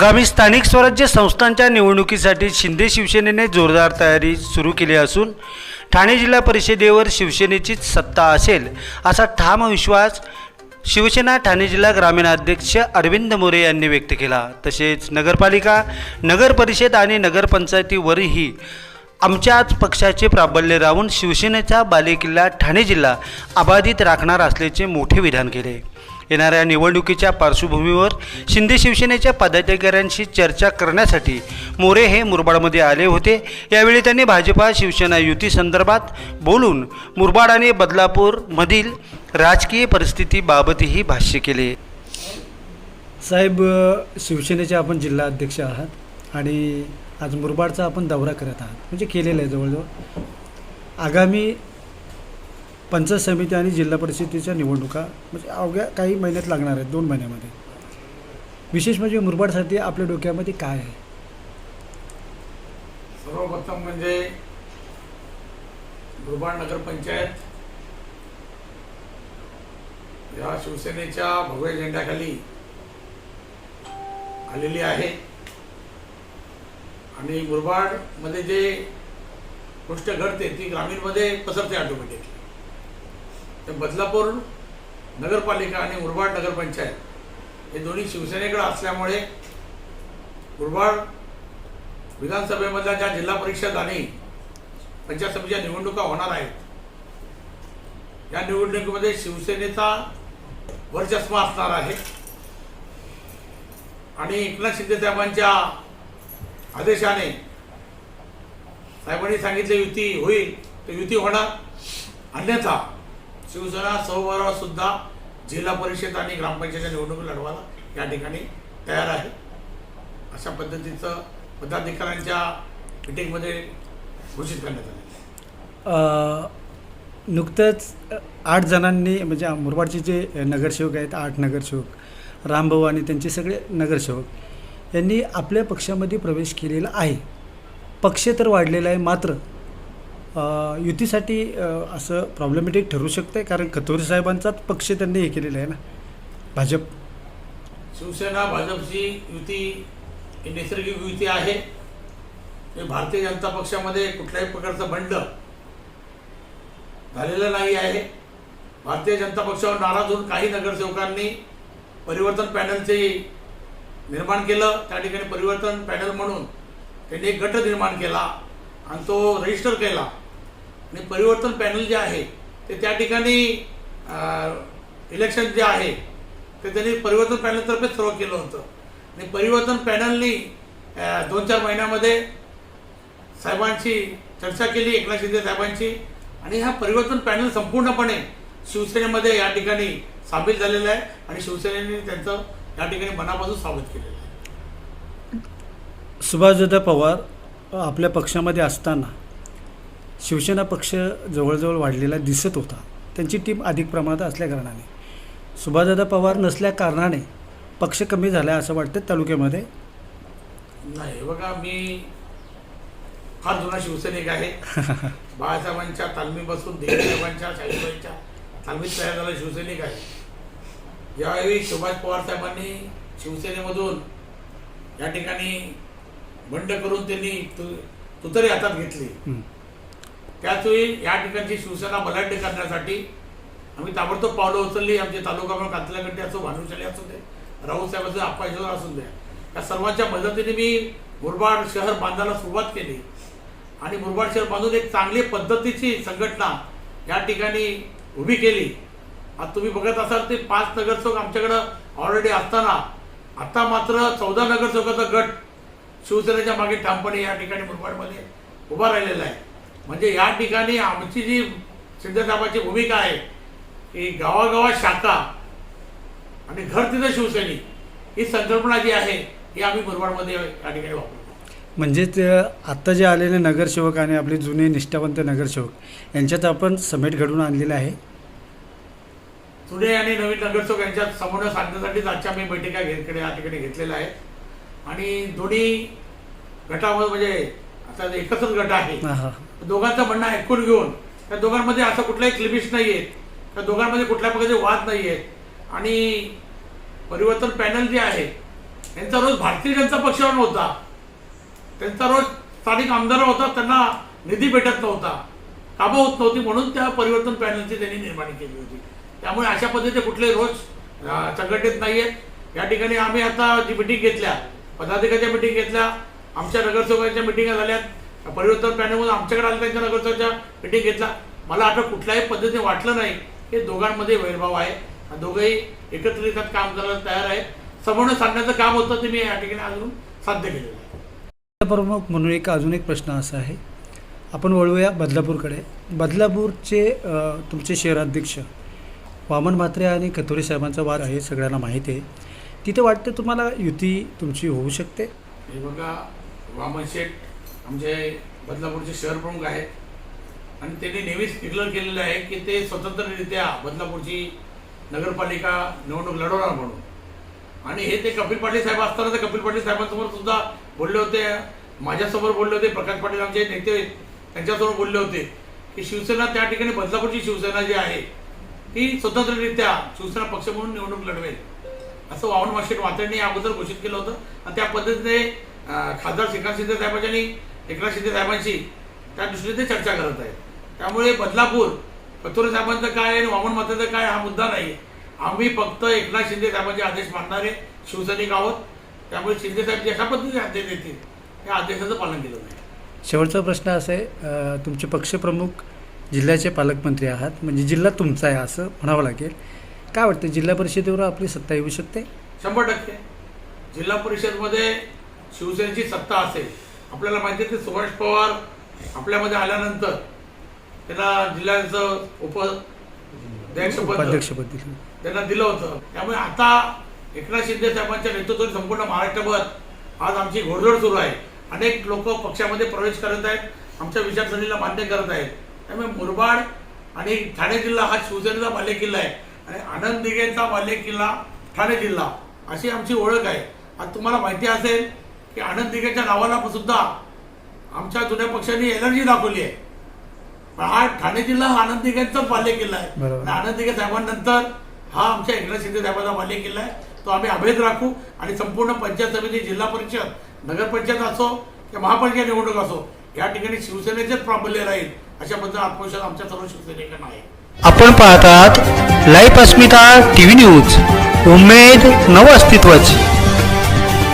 आगामी स्थानिक स्वराज्य संस्थांच्या निवडणुकीसाठी शिंदे शिवसेनेने जोरदार तयारी सुरू केली असून ठाणे जिल्हा परिषदेवर शिवसेनेचीच सत्ता असेल असा ठाम विश्वास शिवसेना ठाणे जिल्हा ग्रामीण अध्यक्ष अरविंद मोरे यांनी व्यक्त केला. तसेच नगरपालिका नगरपरिषद आणि नगरपंचायतीवरही आमच्याच पक्षाचे प्राबल्य राहून शिवसेनेचा बालेकिल्ला ठाणे जिल्हा अबाधित राखणार असल्याचे मोठे विधान केले. येणाऱ्या निवडणुकीच्या पार्श्वभूमीवर शिंदे शिवसेनेच्या पदाधिकाऱ्यांशी चर्चा करण्यासाठी मोरे हे मुरबाडमध्ये आले होते. यावेळी त्यांनी भाजपा शिवसेना युती संदर्भात बोलून मुरबाड आणि बदलापूरमधील राजकीय परिस्थितीबाबतही भाष्य केले. साहेब शिवसेनेचे आपण जिल्हा अध्यक्ष आहात आणि आज मुरबाडचा आपण दौरा करत आहात. म्हणजे केलेला आहे जवळजवळ. आगामी पंचायत समिती आणि जिल्हा परिषदेच्या निवडणुका म्हणजे अवघ्या काही महिन्यात लागणार आहेत दोन महिन्यामध्ये. विशेष म्हणजे मुरबाडसाठी आपल्या डोक्यामध्ये काय आहे? सर्वप्रथम म्हणजे मुरबाड नगरपंचायत या शिवसेनेच्या भगव्या झेंड्याखाली आलेली आहे. आणि मुरबाडमध्ये जे गोष्ट घडते ती ग्रामीणमध्ये पसरते ऑटोमॅटिकली तर बदलापूर नगरपालिका आणि मुरबाड नगरपंचायत हे दोन्ही शिवसेनेकडे असल्यामुळे मुरबाड विधानसभेमधल्या ज्या जिल्हा परिषद आणि पंचायत समितीच्या निवडणुका होणार आहेत या निवडणुकीमध्ये शिवसेनेचा वर्चस्व असणार आहे. आणि एकनाथ शिंदे साहेबांच्या आदेशाने साहेबांनी सांगितले युती होईल तर युती होणार. अन्यथा शिवसेना सहबारा सुद्धा जिल्हा परिषद आणि ग्रामपंचायतच्या निवडणूक लढवायला या ठिकाणी तयार आहे. अशा पद्धतीचं पदाधिकाऱ्यांच्या मिटिंगमध्ये घोषित करण्यात आले नुकतंच आठ जणांनी म्हणजे मुरबाडचे जे नगरसेवक आहेत आठ नगरसेवक रामभाऊ आणि त्यांचे सगळे नगरसेवक यांनी आपल्या पक्षामध्ये प्रवेश केलेला आहे. पक्ष तर वाढलेला आहे मात्र युतीसाठी असं प्रॉब्लेमॅटिक ठरू शकतं आहे कारण कतोरे साहेबांचाच पक्ष त्यांनी हे केलेला आहे ना? भाजप. शिवसेना भाजपची युती ही नैसर्गिक युती आहे. हे भारतीय जनता पक्षामध्ये कुठल्याही प्रकारचं बंड झालेलं नाही आहे. भारतीय जनता पक्षावर नाराज होऊन काही नगरसेवकांनी परिवर्तन पॅनलचे निर्माण केलं. त्या ठिकाणी परिवर्तन पॅनल म्हणून त्यांनी एक गट निर्माण केला. आणि तो रजिस्टर केला. आणि परिवर्तन पॅनल जे आहे ते त्या ठिकाणी इलेक्शन जे आहे ते त्यांनी परिवर्तन पॅनलतर्फे सर्व केलं होतं. आणि परिवर्तन पॅनलनी दोन चार महिन्यामध्ये साहेबांशी चर्चा केली एकनाथ शिंदे साहेबांची. आणि हा परिवर्तन पॅनल संपूर्णपणे शिवसेनेमध्ये या ठिकाणी सामील झालेला आहे. आणि शिवसेनेने त्यांचं या ठिकाणी मनापासून स्वागत केलेलं आहे. सुभाषदादा पवार आपल्या पक्षामध्ये असताना शिवसेना पक्ष जवळजवळ वाढलेला दिसत होता. त्यांची टीम अधिक प्रमाणात असल्याकारणाने सुभाषदादा पवार नसल्या कारणाने पक्ष कमी झाला असं वाटतं तालुक्यामध्ये? नाही बघा मी फार जुना शिवसैनिक आहे. बाळासाहेबांच्या तालमीपासून देवेसाहेबांच्या शाहीबाईंच्या तालमीत तयार झाला शिवसैनिक आहे. ज्यावेळी सुभाष पवार साहेबांनी शिवसेनेमधून या ठिकाणी बंड करून त्यांनी तु तुतरी हातात घेतली. त्याचवेळी या ठिकाणची शिवसेना बलाढ्य करण्यासाठी आम्ही ताबडतोब पावलं उचलली. आमचे तालुका म्हणून कातलागड्डी असो भानुशाली असू दे राऊत साहेब असो आप्पाश्वर असू द्या या सर्वांच्या मदतीने मी मुरबाड शहर बांधायला सुरुवात केली. आणि मुरबाड शहर बांधून एक चांगली पद्धतीची संघटना या ठिकाणी उभी केली. आता तुम्ही बघत असाल ते पाच नगरसेवक आमच्याकडं ऑलरेडी असताना आता मात्र चौदा नगरसेवकाचा गट शिवसेनेच्या मागे ठामपणे या ठिकाणी मुरबाडमध्ये उभा राहिलेला आहे. म्हणजे या ठिकाणी आमची जी शिंदेसाहेबांची भूमिका आहे की गावागावात शाखा आणि घर तिथं शिवसैनिक ही संकल्पना जी आहे ही आम्ही मुरबाडमध्ये या ठिकाणी वापरतो. म्हणजेच आत्ता जे आलेले नगरसेवक आणि आपले जुने निष्ठावंत नगरसेवक यांच्यात आपण समेट घडवून आणलेला आहे? जुने आणि नवीन नगरसेवक यांच्यात समन्वय साधण्यासाठीच आजच्या मी बैठका घेतकडे या ठिकाणी घेतलेल्या आहेत. आणि दोन्ही गटामध्ये म्हणजे आता एकच गट आहे दोघांचं म्हणणं ऐकून घेऊन त्या दोघांमध्ये असं कुठलाही क्लिबिश नाही आहेत त्या दोघांमध्ये कुठल्या प्रकारचे वाद नाही आहेत आणि परिवर्तन पॅनल जे आहे यांचा रोज भारतीय जनता पक्षावर नव्हता. त्यांचा रोज स्थानिक आमदार होता त्यांना निधी भेटत नव्हता. कामं होत नव्हती म्हणून त्या परिवर्तन पॅनलची त्यांनी निर्माण केली होती. त्यामुळे अशा पद्धतीचे कुठले रोज संघटित नाही आहेत या ठिकाणी आम्ही आता जी मिटिंग घेतल्या पदाधिकाऱ्याच्या मिटिंग घेतल्या आमच्या नगरसेवकांच्या मिटिंगा झाल्यात. परिवर्तन पॅनलमधून आमच्याकडे आल्या त्यांच्या नगरसेवकांच्या मिटिंग घेतला मला आता कुठल्याही पद्धतीने वाटलं नाही हे दोघांमध्ये वैरभाव आहे. दोघंही एकत्र येतात काम करायला तयार आहे समोर सांगण्याचं काम होतं ते मी या ठिकाणी अजून साध्य केलेलं आहे. प्रमुख म्हणून एक अजून एक प्रश्न असा आहे. आपण वळूया बदलापूरकडे. बदलापूरचे तुमचे शहराध्यक्ष वामन म्हात्रे आणि कथोरे साहेबांचा वाद आहे सगळ्यांना माहिती आहे. तिथे वाटतं तुम्हाला युती तुमची होऊ शकते? हे बघा वामन शेठ आमचे बदलापूरचे शहर प्रमुख आहेत. आणि त्यांनी नेहमीच डिक्लेअर केलेलं आहे की ते स्वतंत्ररित्या बदलापूरची नगरपालिका निवडणूक लढवणार म्हणून. आणि हे ते कपिल पाटील साहेब असताना ते कपिल पाटील साहेबांसमोर सुद्धा बोलले होते माझ्यासमोर बोलले होते प्रकाश पाटील आमचे नेते त्यांच्यासमोर बोलले होते की शिवसेना त्या ठिकाणी बदलापूरची शिवसेना जी आहे ती स्वतंत्ररित्या शिवसेना पक्ष म्हणून निवडणूक लढवेल. असं वामन मास्टर मात्रेंनी अगोदर घोषित केलं होतं. आणि त्या पद्धतीने खासदार श्रीकांत शिंदे साहेबांची आणि एकनाथ शिंदे साहेबांशी त्या दृष्टीने ते चर्चा करत आहेत. त्यामुळे बदलापूर कथोरे साहेबांचं काय आणि वामन मात्रेचं काय हा मुद्दा नाही. आम्ही फक्त एकनाथ शिंदे साहेबांचे आदेश मानणारे शिवसैनिक आहोत. त्यामुळे शिंदे साहेब जशा पद्धतीने आदेश देतील त्या आदेशाचं पालन केलं नाही शेवटचा प्रश्न असा आहे तुमचे पक्षप्रमुख जिल्ह्याचे पालकमंत्री आहात. म्हणजे जिल्हा तुमचा आहे असं म्हणावं लागेल. काय वाटतं जिल्हा परिषदेवर आपली सत्ता येऊ शकते? शंभर टक्के. जिल्हा परिषदमध्ये शिवसेनेची सत्ता असेल आपल्याला माहिती आहे की सुभाष पवार आपल्यामध्ये आल्यानंतर त्यांना जिल्ह्याचं उप अध्यक्षपद त्यांना दिलं होतं. त्यामुळे आता एकनाथ शिंदे साहेबांच्या नेतृत्वाने संपूर्ण महाराष्ट्रभर आज आमची घोडदौड सुरू आहे. अनेक लोक पक्षामध्ये प्रवेश करत आहेत आमच्या विचारसरणीला मान्य करत आहेत. त्यामुळे मुरबाड आणि ठाणे जिल्हा हा शिवसेनेचा बालेकिल्ला आहे. आणि आनंद दिघेचा बालेकिल्ला ठाणे जिल्हा अशी आमची ओळख आहे. आज तुम्हाला माहिती असेल की आनंद दिघेच्या नावाला सुद्धा आमच्या जुन्या पक्षांनी एलर्जी दाखवली आहे. पण हा ठाणे जिल्हा हा आनंद दिघेचाच बालेकिल्ला आहे. बरोबर. आणि आनंद दिघे साहेबांनंतर हा आमच्या एकनाथ शिंदे साहेबांचा बालेकिल्ला आहे. तो आम्ही अभेद राखू आणि संपूर्ण पंचायत समिती जिल्हा परिषद नगरपंचायत असो किंवा महापालिका निवडणूक असो या ठिकाणी शिवसेनेचेच प्राबल्य राहील अशा पद्धतीचा आत्मविश्वास आमच्या सर्व शिवसैनिकांना आहे. आपण पाहतात life Asmita T V news. उमेद नव अस्तित्वाची